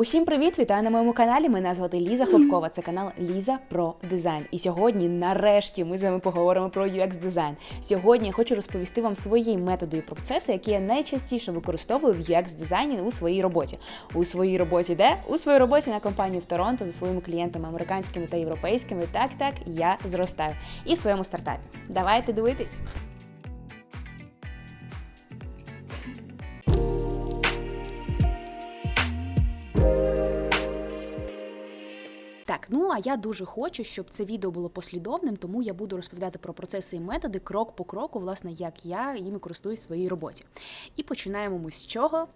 Усім привіт! Вітаю на моєму каналі. Мене звати Ліза Хлопкова. Це канал Ліза про дизайн. І сьогодні, нарешті, ми з вами поговоримо про UX дизайн. Сьогодні я хочу розповісти вам свої методи і процеси, які я найчастіше використовую в UX дизайні у своїй роботі. У своїй роботі де? У своїй роботі на компанію в Торонто за своїми клієнтами американськими та європейськими. Так, так, я зростаю. І в своєму стартапі. Давайте дивитись. Так, ну а я дуже хочу, щоб це відео було послідовним, тому я буду розповідати про процеси і методи крок по кроку, власне, як я їми користуюсь в своїй роботі. І починаємо ми з чого?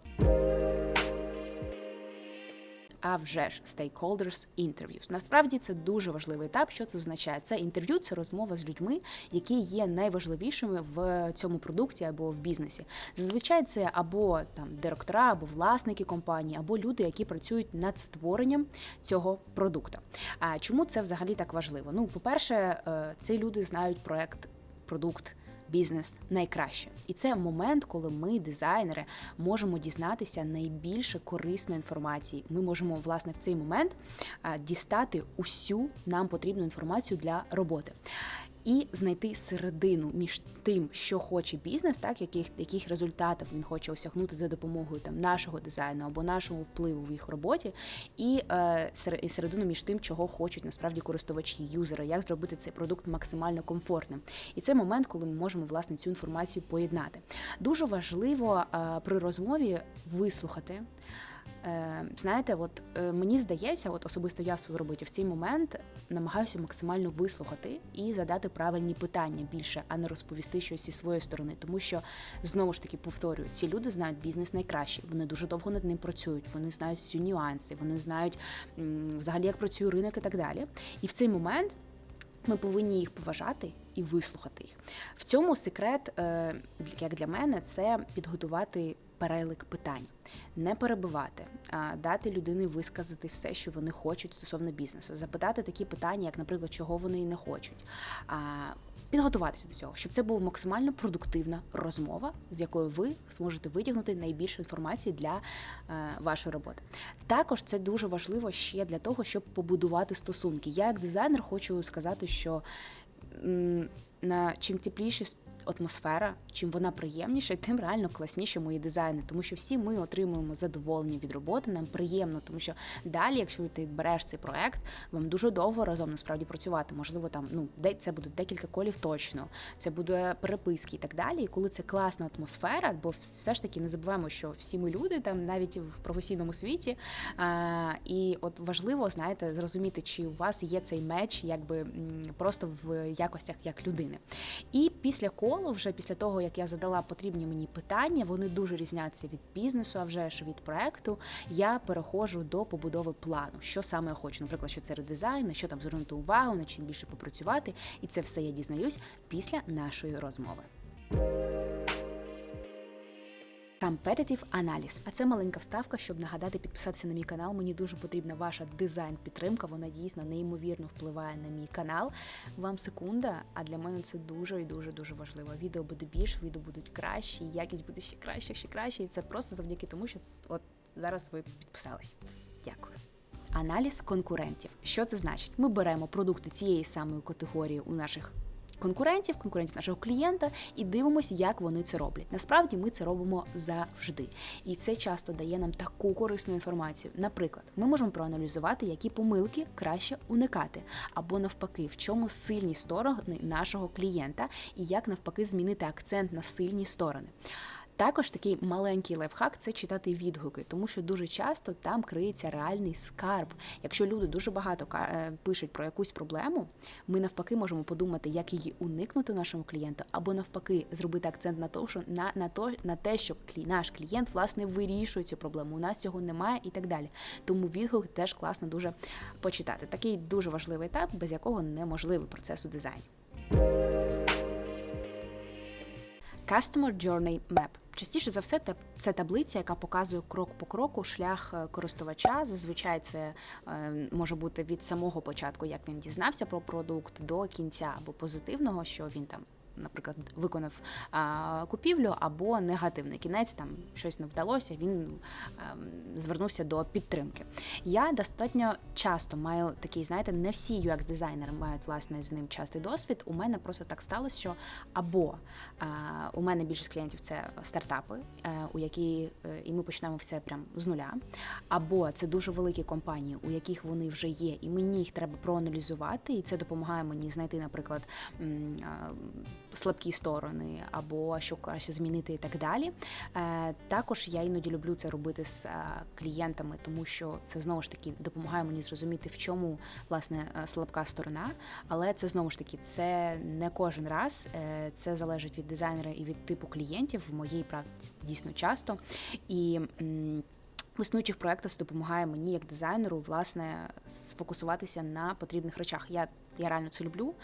А вже ж stakeholders interviews. Насправді це дуже важливий етап. Що це означає? Це інтерв'ю, це розмова з людьми, які є найважливішими в цьому продукті або в бізнесі. Зазвичай це або там директора, або власники компанії, або люди, які працюють над створенням цього продукту. А чому це взагалі так важливо? Ну, по-перше, е, ці люди знають проект, продукт бізнес найкраще. І це момент, коли ми, дизайнери, можемо дізнатися найбільше корисної інформації. Ми можемо власне в цей момент дістати усю нам потрібну інформацію для роботи і знайти середину між тим, що хоче бізнес, так яких яких результатів він хоче осягнути за допомогою там нашого дизайну або нашого впливу в їх роботі, і е, середину між тим, чого хочуть насправді користувачі, юзери, як зробити цей продукт максимально комфортним. І це момент, коли ми можемо власне цю інформацію поєднати. Дуже важливо е, при розмові вислухати. Е, знаєте, от е, мені здається, от особисто я в своїй роботі в цей момент намагаюся максимально вислухати і задати правильні питання більше, а не розповісти щось зі своєї сторони. Тому що знову ж таки повторюю, ці люди знають бізнес найкраще. Вони дуже довго над ним працюють. Вони знають всі нюанси, вони знають взагалі, як працює ринок і так далі. І в цей момент. Ми повинні їх поважати і вислухати їх. В цьому секрет, е, як для мене, це підготувати перелик питань, не перебивати, дати людині висказати все, що вони хочуть стосовно бізнесу, запитати такі питання, як, наприклад, чого вони не хочуть. Підготуватися до цього, щоб це була максимально продуктивна розмова, з якою ви зможете витягнути найбільше інформації для е, вашої роботи. Також це дуже важливо ще для того, щоб побудувати стосунки. Я, як дизайнер, хочу сказати, що на чим тепліші атмосфера, чим вона приємніша, тим реально класніше мої дизайни, тому що всі ми отримуємо задоволення від роботи. Нам приємно, тому що далі, якщо ти береш цей проект, вам дуже довго разом насправді працювати. Можливо, там ну де це буде декілька колів точно, це буде переписки і так далі. І коли це класна атмосфера, бо все ж таки не забуваємо, що всі ми люди там навіть в професійному світі. А, І от важливо, знаєте, зрозуміти, чи у вас є цей меч, якби просто в якостях як людини. І після колу коло вже після того, як я задала потрібні мені питання, вони дуже різняться від бізнесу, а вже ж від проекту. Я переходжу до побудови плану, що саме я хочу. Наприклад, що це редизайн, на що там звернути увагу, на чим більше попрацювати, і це все я дізнаюсь після нашої розмови. Competitive аналіз. А це маленька вставка, щоб нагадати підписатися на мій канал. Мені дуже потрібна ваша дизайн-підтримка. Вона дійсно неймовірно впливає на мій канал. Вам секунда, а для мене це дуже і дуже дуже важливо. Відео буде більше, відео будуть кращі, якість буде ще краще, ще краще. І це просто завдяки тому, що от зараз ви підписались. Дякую. Аналіз конкурентів. Що це значить? Ми беремо продукти цієї самої категорії у наших конкурентів, конкурентів нашого клієнта, і дивимося, як вони це роблять. Насправді ми це робимо завжди, і це часто дає нам таку корисну інформацію. Наприклад, ми можемо проаналізувати, які помилки краще уникати, або навпаки, в чому сильні сторони нашого клієнта, і як навпаки змінити акцент на сильні сторони. Також такий маленький лайфхак це читати відгуки, тому що дуже часто там криється реальний скарб. Якщо люди дуже багато е, пишуть про якусь проблему, ми навпаки можемо подумати, як її уникнути нашому клієнту, або навпаки зробити акцент на то, що на на то на те, що наш клієнт власне вирішує цю проблему. У нас цього немає і так далі. Тому відгук теж класно дуже почитати. Такий дуже важливий етап, без якого неможливий процес у дизайні. Customer Journey Map Частіше за все, це таблиця, яка показує крок по кроку шлях е, користувача. Зазвичай це е, може бути від самого початку, як він дізнався про продукт, до кінця або позитивного, що він там наприклад, виконав а, купівлю, або негативний кінець, там щось не вдалося. Він а, звернувся до підтримки. Я достатньо часто маю такий, знаєте, не всі UX-дизайнери мають власне з ним частий досвід. У мене просто так сталося, що або а, у мене більшість клієнтів це стартапи, е, у які е, і ми почнемо все прям з нуля, або це дуже великі компанії, у яких вони вже є, і мені їх треба проаналізувати, і це допомагає мені знайти, наприклад, а, слабкі сторони, або що краще змінити, і так далі. Е, Також я іноді люблю це робити з е, клієнтами, тому що це знову ж таки допомагає мені зрозуміти, в чому власне е, слабка сторона. Але це знову ж таки це не кожен раз. Це залежить від дизайнера і від типу клієнтів. В моїй практиці дійсно часто. І в існуючих проєктах допомагає мені як дизайнеру власне сфокусуватися на потрібних речах. Я я реально це люблю.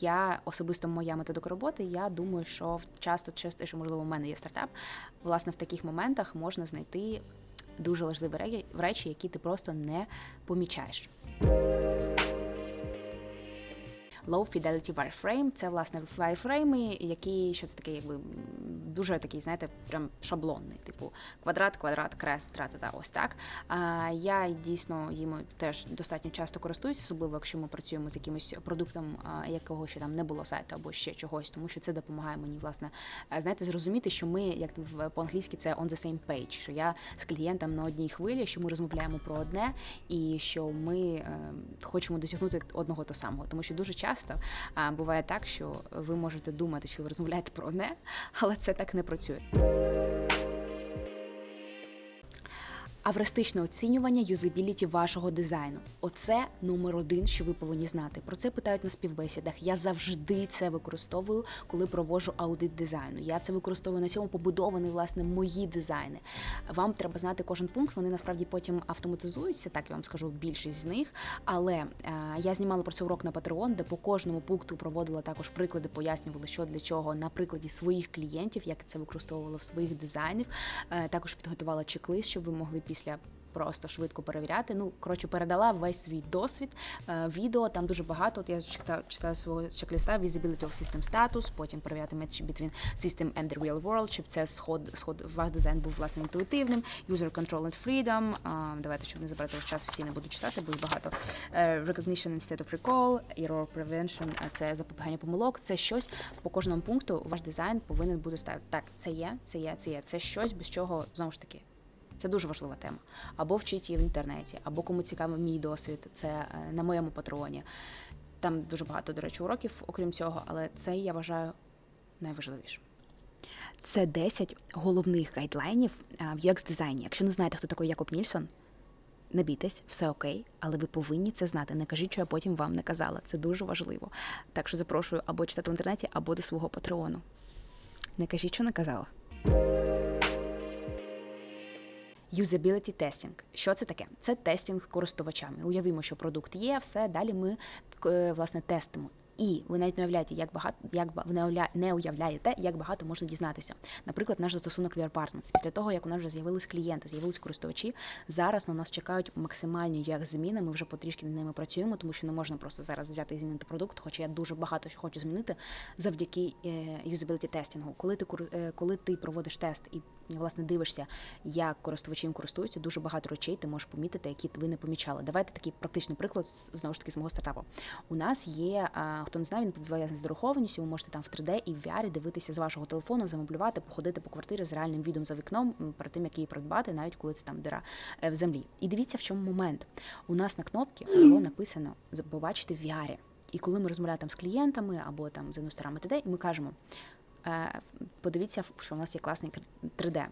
Я особисто моя методика роботи. Я думаю, що часто те, що можливо в мене є стартап, власне в таких моментах можна знайти дуже важливі ре- речі, які ти просто не помічаєш. Low Fidelity Wireframe – це власне wireframe, які що це таке, якби дуже такий, знаєте, прям шаблонний, типу квадрат, квадрат, крест, тра-та-та, ось так. А, я дійсно їм теж достатньо часто користуюся, особливо якщо ми працюємо з якимось продуктом, якого ще там не було сайту або ще чогось, тому що це допомагає мені, власне, е, знаєте, зрозуміти, що ми, як по-англійськи, це on the same page, що я з клієнтом на одній хвилі, що ми розмовляємо про одне, і що ми е, хочемо досягнути одного то самого, тому що дуже часто буває так, що ви можете думати, що ви розмовляєте про одне, але це так не працює. Авристичне оцінювання юзабіліті вашого дизайну. Оце номер один, що ви повинні знати. Про це питають на співбесідах. Я завжди це використовую, коли проводжу аудит дизайну. Я це використовую на цьому побудовані власне мої дизайни. Вам треба знати кожен пункт. Вони насправді потім автоматизуються. Так я вам скажу більшість з них. Але е, я знімала про це урок на Patreon, де по кожному пункту проводила також приклади, пояснювала, що для чого на прикладі своїх клієнтів, як це використовувала в своїх дизайнів. Е, також підготувала чек-лист, щоб ви могли після просто швидко перевіряти. Ну, коротше, передала весь свій досвід. Е, відео там дуже багато. От я читаю, читаю свого чек-листа Visibility of System Status, потім перевіряти match between System and the Real World, щоб це сход, сход ваш дизайн був власне інтуїтивним. User Control and Freedom. А, давайте, щоб не забрати час, всі не буду читати, бо багато. Е, Recognition instead of recall, Error Prevention, це запобігання помилок. Це щось по кожному пункту. Ваш дизайн повинен бути ставити. Так, це є, це є, це є. Це щось, без чого знову ж таки. Це дуже важлива тема. Або вчіть її в інтернеті, або кому цікавий мій досвід, це е, на моєму патреоні. Там дуже багато, до речі, уроків, окрім цього, але це я вважаю найважливішим. Це 10 головних гайдлайнів а, в UX дизайні. Якщо не знаєте, хто такий Якоб Нільсон, не бійтесь, все окей, але ви повинні це знати. Не кажіть, що я потім вам не казала. Це дуже важливо. Так що запрошую або читати в інтернеті, або до свого патреону. Не кажіть, що не казала. Usability тестінг. Що це таке? Це тестінг з користувачами. Уявімо, що продукт є, все далі ми е, власне тестимо. І ви навіть не уявляєте, як багато як ви не уявля- не уявляєте, як багато можна дізнатися. Наприклад, наш застосунок VR Partners. Після того, як у нас вже з'явились клієнти, з'явились користувачі, зараз на нас чекають максимальні UX зміни. Ми вже потрішки над ними працюємо, тому що не можна просто зараз взяти і змінити продукт. Хоча я дуже багато що хочу змінити завдяки е, юзабіліті тестінгу. Коли ти е, коли ти проводиш тест і власне дивишся, як користувачі їм користуються, дуже багато речей ти можеш помітити, які ви не помічали. Давайте такий практичний приклад знову ж таки з мого стартапу. У нас є, хто не знає, він пов'язаний з дорахованістю. Ви можете там в 3D і в VR дивитися з вашого телефону, замоблювати, походити по квартирі з реальним відом за вікном перед тим, як її придбати, навіть коли це там дира е, в землі. І дивіться, в чому момент. У нас на кнопці було написано побачити в VR. І коли ми розмовляємо там з клієнтами або там з інвесторами ТД, і ми кажемо. е, Подивіться, що у нас є класний 3D.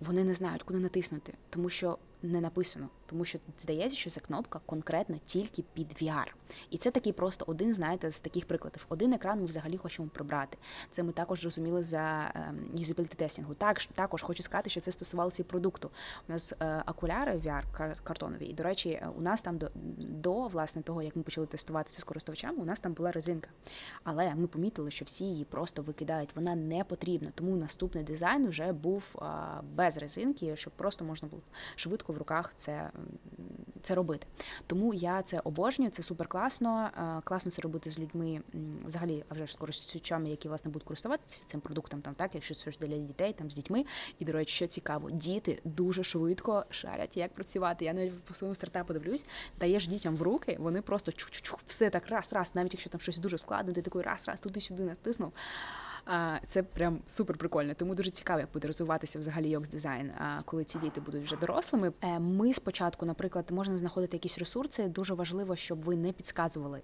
Вони не знають, куди натиснути, тому що не написано, тому що здається, що ця кнопка конкретно тільки під VR. І це такий просто один, знаєте, з таких прикладів. Один екран ми взагалі хочемо прибрати. Це ми також розуміли за ем, юзабіліті тестінгу. Так, також хочу сказати, що це стосувалося і продукту. У нас е, окуляри VR картонові, і до речі, е, у нас там до, до власне того, як ми почали тестуватися з користувачами, у нас там була резинка. Але ми помітили, що всі її просто викидають. Вона не потрібна. Тому наступний дизайн вже був а, без резинки, щоб просто можна було швидко в руках це, це робити. Тому я це обожнюю, це супер класно. Е, класно це робити з людьми, взагалі, а вже ж з користувачами, які власне будуть користуватися цим продуктом, там так, якщо це ж для дітей, там з дітьми. І до речі, що цікаво, діти дуже швидко шарять, як працювати. Я навіть по своєму стартапу дивлюсь, даєш дітям в руки, вони просто чу-чу-чу, все так раз, раз, навіть якщо там щось дуже складно, ти такий раз, раз, туди-сюди натиснув. Це прям супер прикольно. Тому дуже цікаво, як буде розвиватися взагалі UX дизайн, коли ці діти будуть вже дорослими. Е, ми спочатку, наприклад, можна знаходити якісь ресурси. Дуже важливо, щоб ви не підказували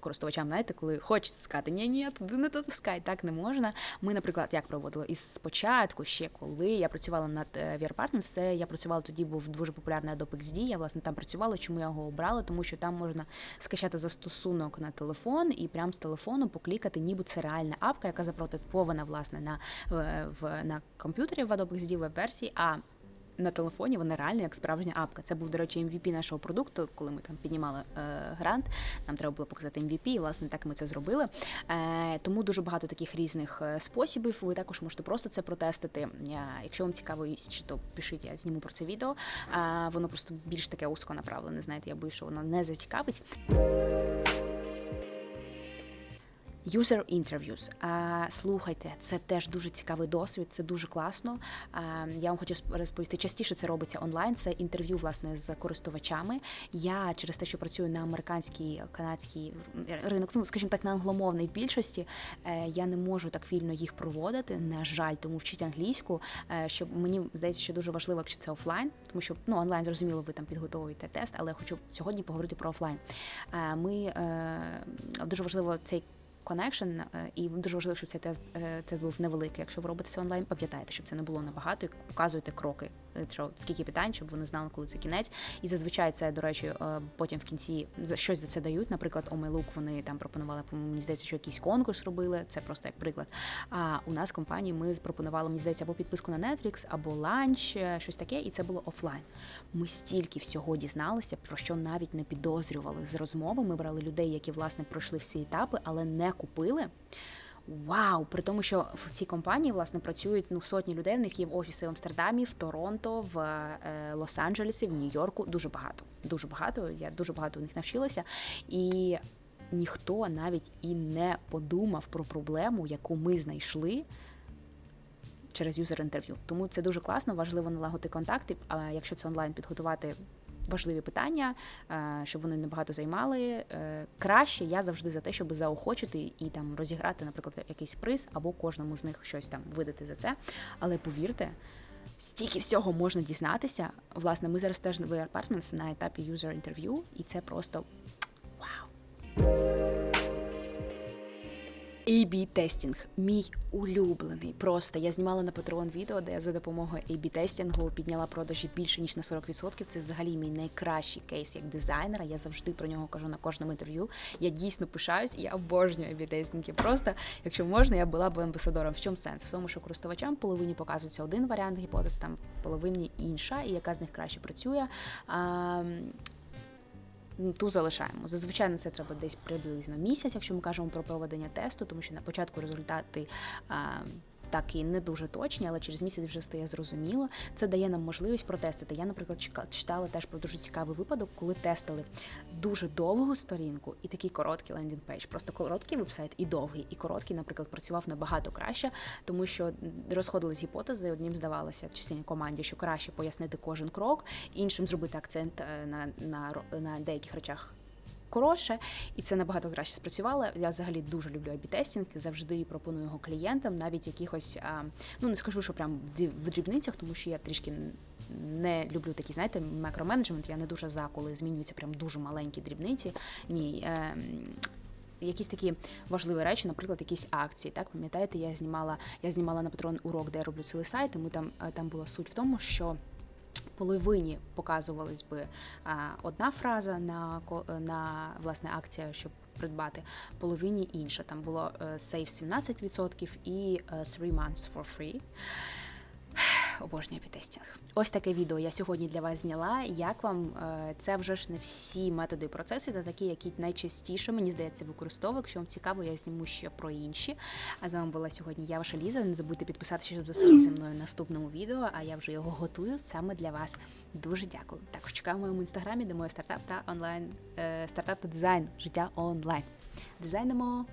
користувачам. Знаєте, коли хочеться сказати, ні, ні, туди не натискай, так не можна. Ми, наприклад, як проводили із спочатку, ще коли я працювала над е, VR Partners, це я працювала тоді, був дуже популярний Adobe XD, Я власне там працювала. Чому я його обрала? Тому що там можна скачати застосунок на телефон і прямо з телефону поклікати, ніби це реальна апка, яка запроти підпорядкована власне на в на комп'ютері в Adobe XD веб-версії, а на телефоні вона реально як справжня апка. Це був, до речі, MVP нашого продукту, коли ми там піднімали е, грант. Нам треба було показати MVP, і власне так ми це зробили. Е, Тому дуже багато таких різних е, способів. Ви також можете просто це протестити. Якщо вам цікаво, чи то пишіть, я зніму про це відео. Е, воно просто більш таке узко направлене. Знаєте, я боюсь, що воно не зацікавить. User interviews. Слухайте, це теж дуже цікавий досвід, це дуже класно. Я вам хочу розповісти, частіше це робиться онлайн. Це інтерв'ю власне з користувачами. Я через те, що працюю на американський канадський ринок, ну скажімо так, на англомовний більшості. Е, я не можу так вільно їх проводити. На жаль, тому вчить англійську. Е, щоб мені здається, що дуже важливо, якщо це офлайн, тому що ну онлайн зрозуміло, ви там підготовуєте тест, але я хочу сьогодні поговорити про офлайн. Е, ми дуже важливо цей коннекшн, і дуже важливо, щоб цей тест е, тест був невеликий. Якщо ви робите це онлайн, пам'ятайте, щоб це не було набагато, і показуєте кроки, що скільки питань, щоб вони знали, коли це кінець. І зазвичай це, до речі, е, потім в кінці за щось за це дають. Наприклад, Омайлук вони там пропонували, мені здається, що якийсь конкурс робили. Це просто як приклад. А у нас в компанії ми пропонували, мені здається, або підписку на Netflix, або ланч, щось таке, і це було офлайн. Ми стільки всього дізналися, про що навіть не підозрювали з розмови. Ми брали людей, які власне пройшли всі етапи, але не купили. Вау! При тому, що в цій компанії власне працюють ну сотні людей. В них є офіси в Амстердамі, в Торонто, в е, Лос-Анджелесі, в Нью-Йорку. Дуже багато. Дуже багато. Я дуже багато у них навчилася. І ніхто навіть і не подумав про проблему, яку ми знайшли. Через юзер інтерв'ю, тому це дуже класно, важливо налагодити контакти. А якщо це онлайн підготувати важливі питання, е, щоб вони небагато займали. Е, краще я завжди за те, щоб заохочити і там розіграти, наприклад, якийсь приз або кожному з них щось там видати за це. Але повірте. Стільки всього можна дізнатися. Власне, ми зараз теж в Apartments на етапі юзер інтерв'ю, і це просто вау. Ab тестінг мій улюблений. Просто я знімала на Patreon відео, де я за допомогою ab тестінгу підняла продажі більше ніж на 40%. Це взагалі мій найкращий кейс як дизайнера. Я завжди про нього кажу на кожному інтерв'ю. Я дійсно пишаюсь і я обожнюю ab тестінги Просто, якщо можна, я була б амбасадором. В чому сенс? В тому, що користувачам половині показується один варіант гіпотез, там половині інша, і яка з них краще працює. А, ту залишаємо. Зазвичай на це треба десь приблизно місяць, якщо ми кажемо про проведення тесту, тому що на початку результати. Так і не дуже точні, але через місяць вже стає зрозуміло. Це дає нам можливість протестити. Я, наприклад, читала теж про дуже цікавий випадок, коли тестили дуже довгу сторінку і такий короткий лендінг-пейдж. Просто короткий вебсайт і довгий, і короткий, наприклад, працював набагато краще, тому що розходились гіпотези. Одним здавалося частині команді, що краще пояснити кожен крок, іншим зробити акцент е, на, на, на деяких речах коротше, і це набагато краще спрацювало. Я взагалі дуже люблю абітестінг, завжди пропоную його клієнтам, навіть якихось, ну не скажу, що прям в дрібницях, тому що я трішки. Не люблю такі, знаєте, макроменеджмент, я не дуже за, коли змінюються прям дуже маленькі дрібниці. Ні, е, якісь такі важливі речі, наприклад, якісь акції. Так, пам'ятаєте, я знімала я знімала на патрон урок, де я роблю цілий сайт, ми там е, там була суть в тому, що половині показувалась би одна фраза на на власне акція, щоб придбати, половині інша. Там було е, save 17% і 3 е, months for free. Обожнюю епітестінг. Ось таке відео я сьогодні для вас зняла. Як вам Е, це вже ж не всі методи і процеси, та такі, які найчастіше мені здається використовую. Якщо вам цікаво, я зніму ще про інші. А з вами була сьогодні я, ваша Ліза. Не забудьте підписатися, щоб зустрітися мною в наступному відео. А я вже його готую саме для вас. Дуже дякую. Також чекаю в моєму інстаграмі, де моє стартап та онлайн е, стартап та дизайн життя онлайн. Дизайнимо